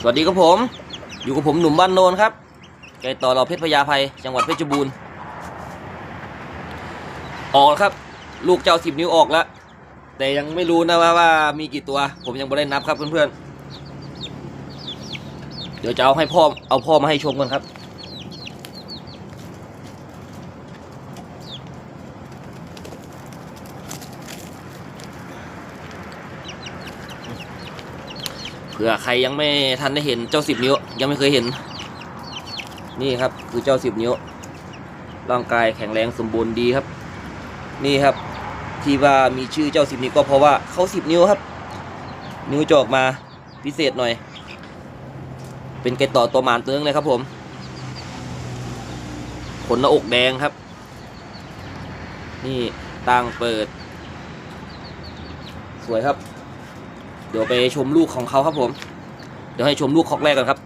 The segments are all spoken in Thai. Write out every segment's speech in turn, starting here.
สวัสดีครับผม อยู่กับผมหนุ่มบ้านโนนครับไก่ต่อเราเพชรพญาไพจังหวัดเพชรบูรณ์ออกครับ ลูกเจ้าสิบนิ้วออกแล้ว แต่ยังไม่รู้นะว่าว่ามีกี่ตัว ผมยังไม่ได้นับครับเพื่อนๆเดี๋ยวจะเอาให้พ่อเอาพ่อมาให้ชมกันครับ ผื่อใครยังไม่ทันได้เห็นเจ้าสิบนิ้ว ยังไม่เคยเห็น นี่ครับคือเจ้าสิบนิ้ว ร่างกายแข็งแรงสมบูรณ์ดีครับ นี่ครับ ที่ว่ามีชื่อเจ้าสิบนิ้วก็เพราะว่าเขาสิบนิ้วครับ นิ้วจอกมาพิเศษหน่อย เป็นไก่ต่อตัวหมานเตื้องเลยครับผมขนหน้าอกแดงครับ นี่ตั้งเปิด สวยครับ เดี๋ยวไปชมลูกของเขาครับผม เดี๋ยวให้ชมลูกคอกแรกกันครับ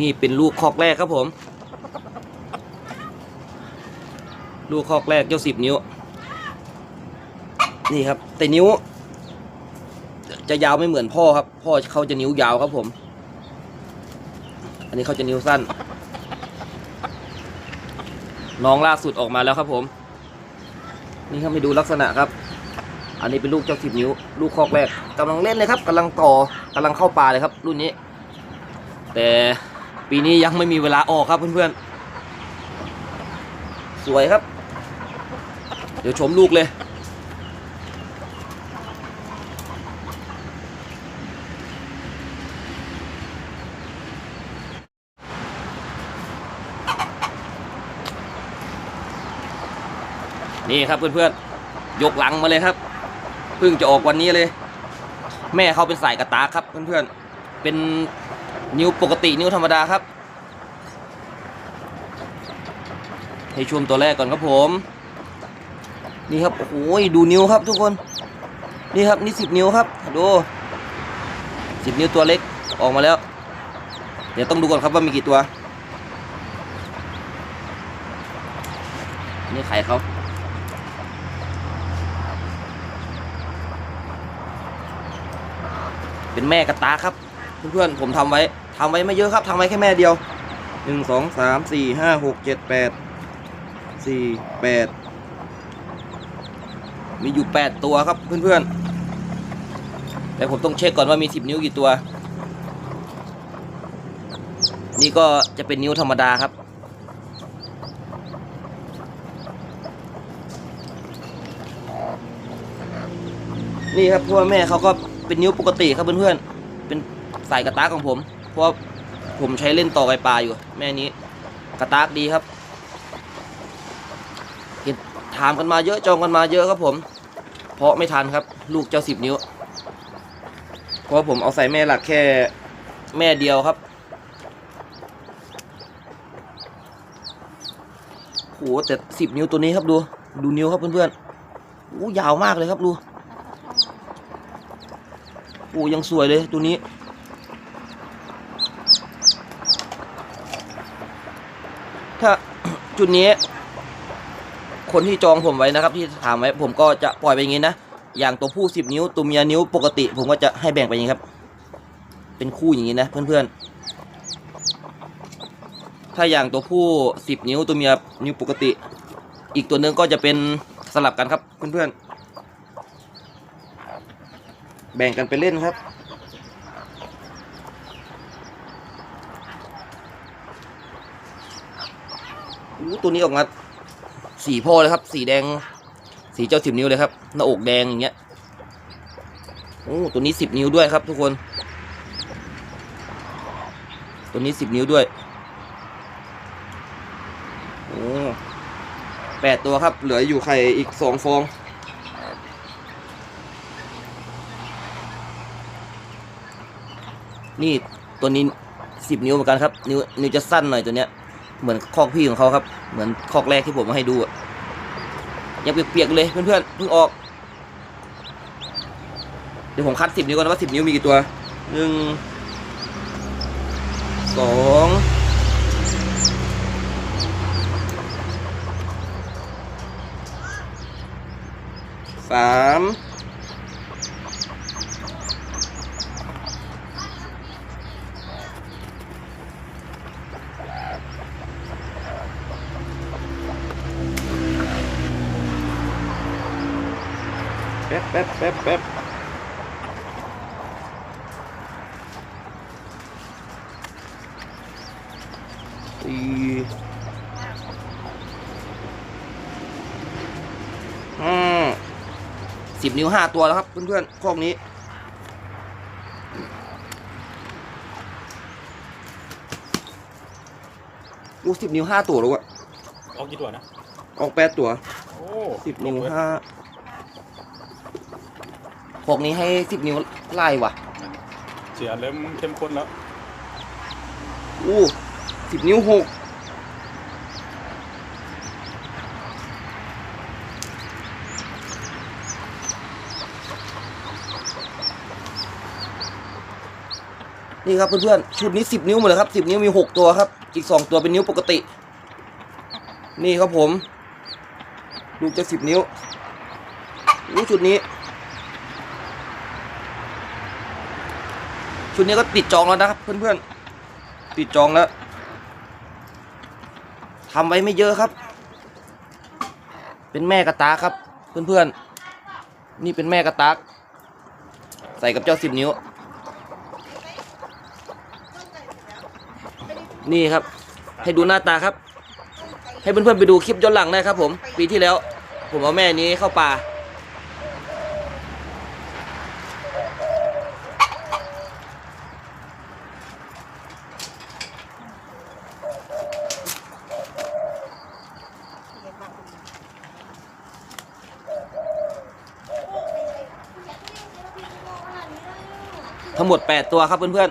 นี่เป็นลูกคอกแรกครับผม ลูกคอกแรกเจ้าสิบนิ้ว นี่ครับ แต่นิ้ว จะยาวไม่เหมือนพ่อครับ พ่อเขาจะนิ้วยาวครับผม อันนี้เขาจะนิ้วสั้น น้องล่าสุดออกมาแล้วครับผม นี่ครับไปดูลักษณะครับ อันนี้เป็นลูกเจ้าสิบนิ้ว ลูกคอกแรกกำลังเล่นเลยครับกำลังต่อกำลังเข้าป่าเลยครับ รุ่นนี้ แต่ปีนี้ยังไม่มีเวลาออกครับเพื่อนๆสวยครับ เดี๋ยวชมลูกเลย นี่ครับเพื่อนๆ ยกหลังมาเลยครับ เพิ่งจะออกวันนี้เลย แม่เขาเป็นสายกระตาครับเพื่อนๆ เป็นนิ้วปกตินิ้วธรรมดาครับ ให้ชมตัวแรกก่อนครับผม นี่ครับ โอ้โหดูนิ้วครับทุกคน นี่ครับนี่สิบนิ้วครับ ดูสิบนิ้วตัวเล็กออกมาแล้ว เดี๋ยวต้องดูก่อนครับว่ามีกี่ตัว นี่ไข่เขา เป็นแม่กระตาครับ เพื่อนๆผมทำไว้ทำไว้ไม่เยอะครับทำไว้แค่แม่เดียวหนึ่งสองสามสี่ห้าหกเจ็ดแปดสี่แปดมีอยู่แปดตัวครับเพื่อนๆแต่ผมต้องเช็คก่อนว่ามีสิบนิ้วกี่ตัว นี่ก็จะเป็นนิ้วธรรมดาครับนี่ครับเพราะว่าแม่เขาก็ เป็นนิ้วปกติครับเพื่อนๆเป็นสายกระตากของผม เพราะผมใช้เล่นต่อไกปลาอยู่ แม่นี้กระตากดีครับเห็นถามกันมาเยอะจองกันมาเยอะครับผม เพราะไม่ทันครับ ลูกเจ้าสิบนิ้ว เพราะผมเอาใส่แม่หลักแค่แม่เดียวครับโหแต่สิบนิ้วตัวนี้ครับดู ดูนิ้วครับเพื่อนๆโอ้ยาวมากเลยครับดู โอ้ยังสวยเลยตัวนี้ ถ้าจุดนี้ คนที่จองผมไว้นะครับ ที่ถามไว้ผมก็จะปล่อยไปอย่างนี้นะ อย่างตัวผู้สิบนิ้วตัวเมียนิ้วปกติ ผมก็จะให้แบ่งไปอย่างนี้ครับ เป็นคู่อย่างนี้นะ เพื่อนๆ ถ้าอย่างตัวผู้สิบนิ้วตัวเมียนิ้วปกติ อีกตัวหนึ่งก็จะเป็นสลับกันครับเพื่อนๆ แบ่งกันไปเล่นครับ ตัวนี้ออกมาสีพ่อเลยครับ สีแดง สีเจ้าสิบนิ้วเลยครับ หน้าอกแดงอย่างเงี้ย โอ้ ตัวนี้สิบนิ้วด้วยครับ ทุกคน ตัวนี้สิบนิ้วด้วย โอ้แปดตัวครับ เหลืออยู่ไข่อีกสองฟอง นี่ตัวนี้สิบนิ้วเหมือนกันครับ นิ้วนิ้วจะสั้นหน่อยตัวเนี้ย เหมือนคอกพี่ของเขาครับ เหมือนคอกแรกที่ผมมาให้ดูอะยังเปียกๆเลยเพื่อนๆเพิ่งออก เดี๋ยวผมคัดสิบนิ้วก่อนว่าสิบนิ้วมีกี่ตัวหนึ่งสองสาม แป๊บแป๊บแป๊บแป๊บสี่ห้าสิบนิ้วห้าตัวแล้วครับ เพื่อนๆคอกนี้อู้สิบนิ้วห้าตัวแล้วอะเอากี่ตัวนะ ออกแปดตัว โอ้สิบนิ้วห้า พวกนี้ให้สิบนิ้วไล่ว่ะเสียเริ่มเข้มข้นแล้วอู้สิบนิ้วหกนี่ครับเพื่อนๆชุดนี้สิบนิ้วหมดเลยครับสิบนิ้วมีหกตัวครับ อีกสองตัวเป็นนิ้วปกติ นี่ครับผม ลูกจะสิบนิ้วอู้ชุดนี้ ชุดนี้ก็ติดจองแล้วนะครับ เพื่อนๆ ติดจองแล้วทำไว้ไม่เยอะครับ เป็นแม่กระตากครับ เพื่อนๆ นี่เป็นแม่กระตากใส่กับเจ้าสิบนิ้ว นี่ครับ ให้ดูหน้าตาครับ ให้เพื่อนๆไปดูคลิปย้อนหลังได้ครับผม ปีที่แล้ว ผมเอาแม่นี้เข้าป่า ทั้งหมด 8 ตัวครับเพื่อน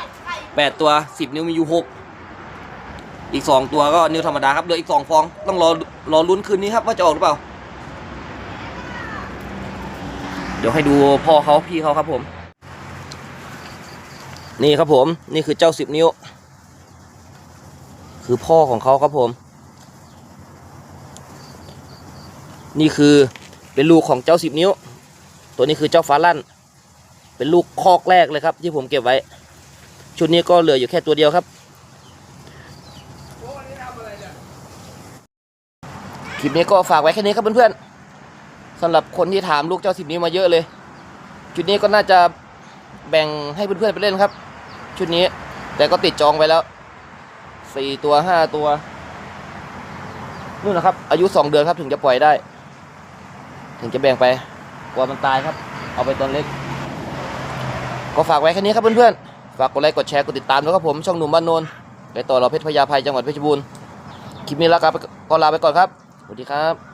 ๆ8ตัว 10 นิ้วมีอยู่6อีก 2 ตัวก็นิ้วธรรมดาครับเหลืออีก 2 ฟอง ต้องรอรอลุ้นคืนนี้ครับว่าจะออกหรือเปล่า เดี๋ยวให้ดูพ่อเขาพี่เขาครับผม นี่ครับผมนี่คือเจ้า 10 นิ้ว คือพ่อของเขาครับผม นี่คือเป็นลูกของเจ้า 10 นิ้ว ตัวนี้คือเจ้าฟ้าลั่น เป็นลูกคอกแรกเลยครับ ที่ผมเก็บไว้ ชุดนี้ก็เหลืออยู่แค่ตัวเดียวครับ คลิปนี้ก็ฝากไว้แค่นี้ครับเพื่อนๆสำหรับคนที่ถามลูกเจ้าสิบนี้มาเยอะเลย ชุดนี้ก็น่าจะแบ่งให้เพื่อนๆไปเล่นครับ ชุดนี้แต่ก็ติดจองไปแล้วสี่ตัวห้าตัวนู่นนะครับ อายุสองเดือนครับถึงจะปล่อยได้ ถึงจะแบ่งไปกลัวมันตายครับ เอาไปตอนเล็ก ก็ฝากไว้แค่นี้ครับเพื่อนๆ ฝากกดไลค์กดแชร์กดติดตามด้วยครับผม ช่องหนุ่มบ้านโนนไปต่อเราเพชรพญาภัยจังหวัดเพชรบูรณ์ คลิปนี้ลาไปก็ลาไปก่อนครับ สวัสดีครับ